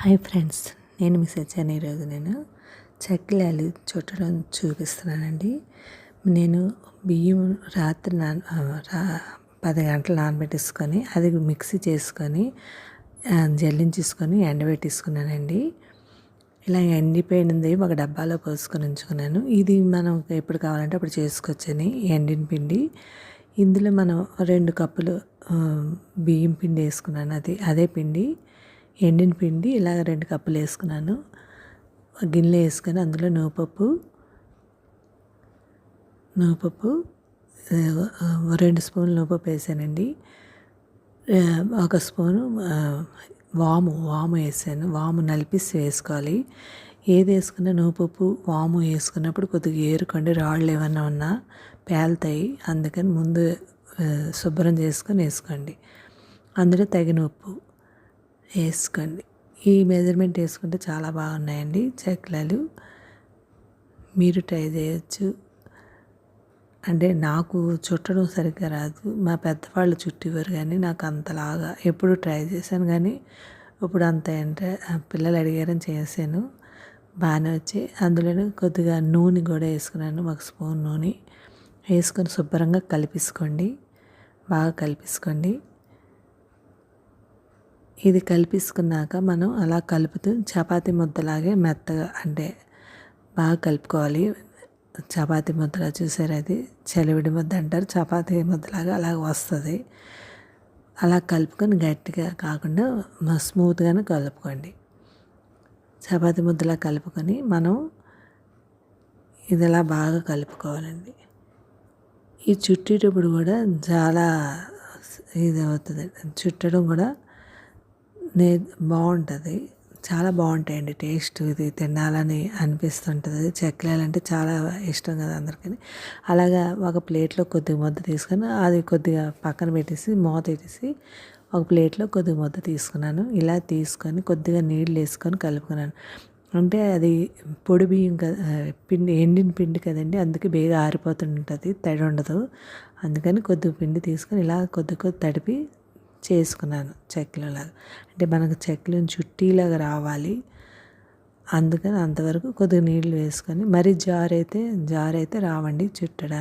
Hi friends నేను miss వచ్చాను ఈరోజు నేను చెక్కలాలు చుట్టడం చూపిస్తున్నానండి. నేను బియ్యం రాత్రి నాన్ రా పది గంటలు నానబెట్టేసుకొని అది మిక్సీ చేసుకొని జల్లించేసుకొని ఎండబెట్టేసుకున్నానండి. ఇలా ఎండిపోయినది ఒక డబ్బాలో పోసుకొని ఉంచుకున్నాను. ఇది మనం ఎప్పుడు కావాలంటే అప్పుడు చేసుకోవచ్చని ఎండిన పిండి. ఇందులో మనం రెండు కప్పులు బియ్యం పిండి వేసుకున్నాను. అది అదే పిండి. ఎండిన పిండి ఇలాగ రెండు కప్పులు వేసుకున్నాను. గిన్నెలో వేసుకొని అందులో నువ్వుపప్పు నువ్వుపప్పు రెండు స్పూన్లు నువ్వుపప్పు వేసానండి. ఒక స్పూను వాము వాము వేసాను. వాము నలిపిసి వేసుకోవాలి. ఏది వేసుకున్నా నువ్వుపప్పు వాము వేసుకున్నప్పుడు కొద్దిగా ఏరుకోండి. రాళ్ళు ఏమన్నా ఉన్నా పేలుతాయి. అందుకని ముందు శుభ్రం చేసుకొని వేసుకోండి. అందులో తగిన ఉప్పు వేసుకోండి. ఈ మెజర్మెంట్ వేసుకుంటే చాలా బాగున్నాయండి చెక్లలు. మీరు ట్రై చేయొచ్చు. అంటే నాకు చుట్టడం సరిగ్గా రాదు. మా పెద్దవాళ్ళు చుట్టివారు కానీ నాకు అంతలాగా ఎప్పుడు ట్రై చేశాను కానీ ఇప్పుడు అంత ఏంటంటే పిల్లలు అడిగారని చేశాను. బాగానే వచ్చి అందులోనే కొద్దిగా నూనె కూడా వేసుకున్నాను ఒక స్పూన్ నూనె. వేసుకొని శుభ్రంగా కలిపేసుకోండి. బాగా కలిపేసుకోండి. ఇది కలిపిసుకున్నాక మనం అలా కలుపుతూ చపాతీ ముద్దలాగే మెత్తగా అంటే బాగా కలుపుకోవాలి. చపాతీ ముద్దలా చూసారు అది చలివిడి ముద్ద అంటారు. చపాతీ ముద్దలాగా అలా వస్తుంది. అలా కలుపుకొని గట్టిగా కాకుండా స్మూత్గానే కలుపుకోండి. చపాతీ ముద్దలా కలుపుకొని మనం ఇదిలా బాగా కలుపుకోవాలండి. ఈ చుట్టేటప్పుడు కూడా చాలా ఇది అవుతుంది చుట్టడం కూడా నే బాగుంటుంది. చాలా బాగుంటాయండి టేస్ట్. ఇది తినాలని అనిపిస్తుంటుంది. చెక్కలు అంటే చాలా ఇష్టం కదా అందరికీ అలాగా ఒక ప్లేట్లో కొద్దిగా ముద్ద తీసుకొని అది కొద్దిగా పక్కన పెట్టేసి మూత పెట్టేసి ఒక ప్లేట్లో కొద్దిగా ముద్ద తీసుకున్నాను. ఇలా తీసుకొని కొద్దిగా నీళ్ళు వేసుకొని కలుపుకున్నాను. అంటే అది పొడి బియ్యం కదా పిండి ఎండిన పిండి కదండి. అందుకే బేగా ఆరిపోతుంటుంది తడి ఉండదు. అందుకని కొద్దిగా పిండి తీసుకొని ఇలా కొద్ది కొద్ది తడిపి చేసుకున్నాను చెక్కలలాగా అంటే మనకు చెక్కలను చుట్టీలాగా రావాలి. అందుకని అంతవరకు కొద్దిగా నీళ్ళు వేసుకొని మరీ జారైతే అయితే అయితే రావండి చుట్టడ.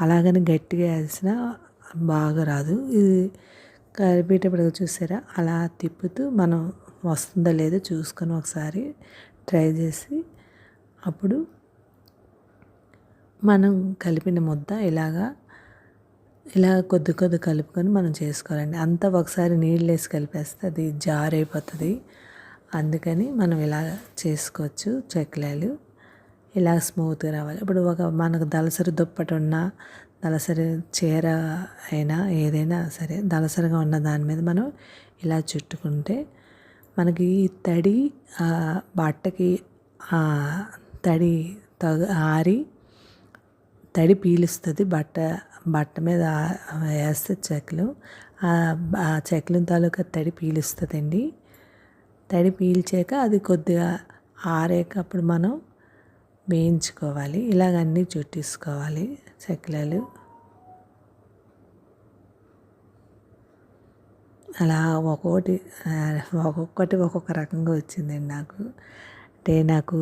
అలాగని గట్టిగా వేసిన బాగా రాదు. ఇది కలిపేటప్పుడు చూసారా? అలా తిప్పుతూ మనం వస్తుందో లేదో చూసుకొని ఒకసారి ట్రై చేసి అప్పుడు మనం కలిపిన ముద్ద ఇలాగా ఇలా కొద్ది కొద్ది కలుపుకొని మనం చేసుకోవాలండి. అంతా ఒకసారి నీళ్ళు వేసి కలిపేస్తే అది జారైపోతుంది. అయిపోతుంది అందుకని మనం ఇలా చేసుకోవచ్చు చెక్కలాలు ఇలా స్మూత్గా రావాలి. ఇప్పుడు ఒక మనకు దళసరి దుప్పటి ఉన్న దళసరి చీర అయినా ఏదైనా సరే దళసరిగా ఉన్న దాని మీద మనం ఇలా చుట్టుకుంటే మనకి తడి బట్టకి తడి తగ ఆరి తడి పీలుస్తుంది బట్ట బట్ట మీద వేస్తే చెక్కలు ఆ చెక్కల తాలూకా తడి పీలుస్తుందండి. తడి పీల్చాక అది కొద్దిగా ఆరాక అప్పుడు మనం వేయించుకోవాలి. ఇలాగ అన్నీ చుట్టేసుకోవాలి చెక్కలలు అలా ఒక్కొక్కటి ఒక్కొక్కటి ఒక్కొక్క రకంగా వచ్చిందండి నాకు. అంటే నాకు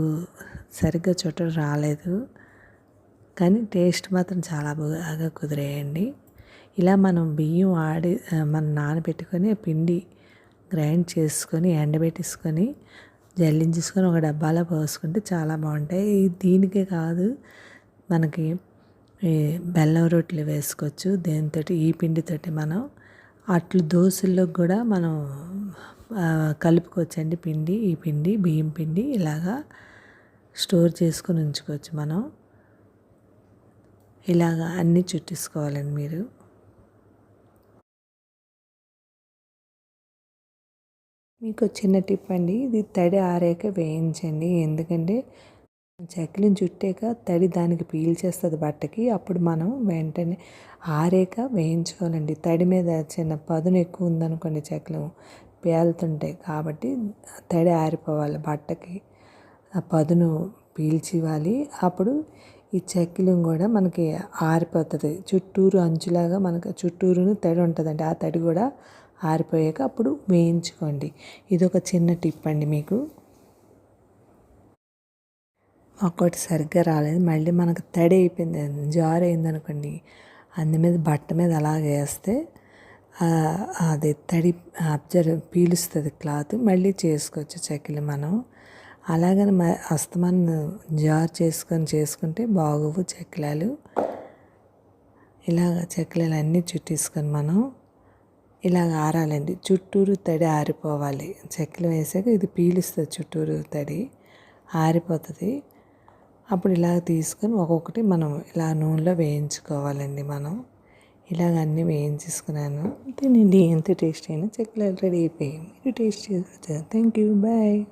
సరిగ్గా చుట్టడం రాలేదు. కానీ టేస్ట్ మాత్రం చాలా బాగా కుదిరేయండి. ఇలా మనం బియ్యం ఆడి మనం నానబెట్టుకొని పిండి గ్రైండ్ చేసుకొని ఎండబెట్టేసుకొని జల్లించేసుకొని ఒక డబ్బాలో పోసుకుంటే చాలా బాగుంటాయి. దీనికే కాదు మనకి బెల్లం రొట్టెలు వేసుకోవచ్చు. దేనితో ఈ పిండితోటి మనం అట్లు దోశల్లో కూడా మనం కలుపుకోవచ్చండి పిండి ఈ పిండి బియ్యం పిండి ఇలాగా స్టోర్ చేసుకొని ఉంచుకోవచ్చు మనం. ఇలాగా అన్నీ చుట్టేసుకోవాలండి మీరు. మీకు చిన్న టిప్ అండి ఇది తడి ఆరాక వేయించండి. ఎందుకంటే చెక్కలను చుట్టాక తడి దానికి పీల్చేస్తుంది బట్టకి అప్పుడు మనం వెంటనే ఆరాక వేయించుకోవాలండి. తడి మీద చిన్న పదును ఎక్కువ ఉందనుకోండి చెక్కలు పేలుతుంటాయి కాబట్టి తడి ఆరిపోవాలి బట్టకి. ఆ పదును పీల్చివ్వాలి. అప్పుడు ఈ చెక్కిలం కూడా మనకి ఆరిపోతుంది. చుట్టూరు అంచులాగా మనకు చుట్టూరును తడి ఉంటుందండి. ఆ తడి కూడా ఆరిపోయాక అప్పుడు వేయించుకోండి. ఇది ఒక చిన్న టిప్ అండి మీకు. ఒక్కటి సరిగ్గా రాలేదు. మళ్ళీ మనకు తడి అయిపోయింది. జారు అయింది అనుకోండి అందు మీద బట్ట మీద అలాగే వేస్తే అది తడి అబ్జర్వ్ పీలుస్తుంది క్లాత్. మళ్ళీ చేసుకోవచ్చు చెక్కలు మనం. అలాగని అస్తమానం జార్ చేసుకొని చేసుకుంటే బాగోవు చెక్కలాలు. ఇలాగ చెక్కలాలు అన్నీ చుట్టేసుకొని మనం ఇలాగ ఆరాలండి. చుట్టూరు తడి ఆరిపోవాలి. చెక్కలు వేసాక ఇది పీలుస్తుంది చుట్టూరు తడి ఆరిపోతుంది. అప్పుడు ఇలాగ తీసుకొని ఒక్కొక్కటి మనం ఇలా నూనెలో వేయించుకోవాలండి మనం. ఇలాగ అన్నీ వేయించేసుకున్నాను. తినండి. ఎంత టేస్ట్ అయినా చెక్కలు రెడీ అయిపోయాయి. మీరు టేస్ట్ చేసుకోవచ్చు థ్యాంక్ యూ. బాయ్.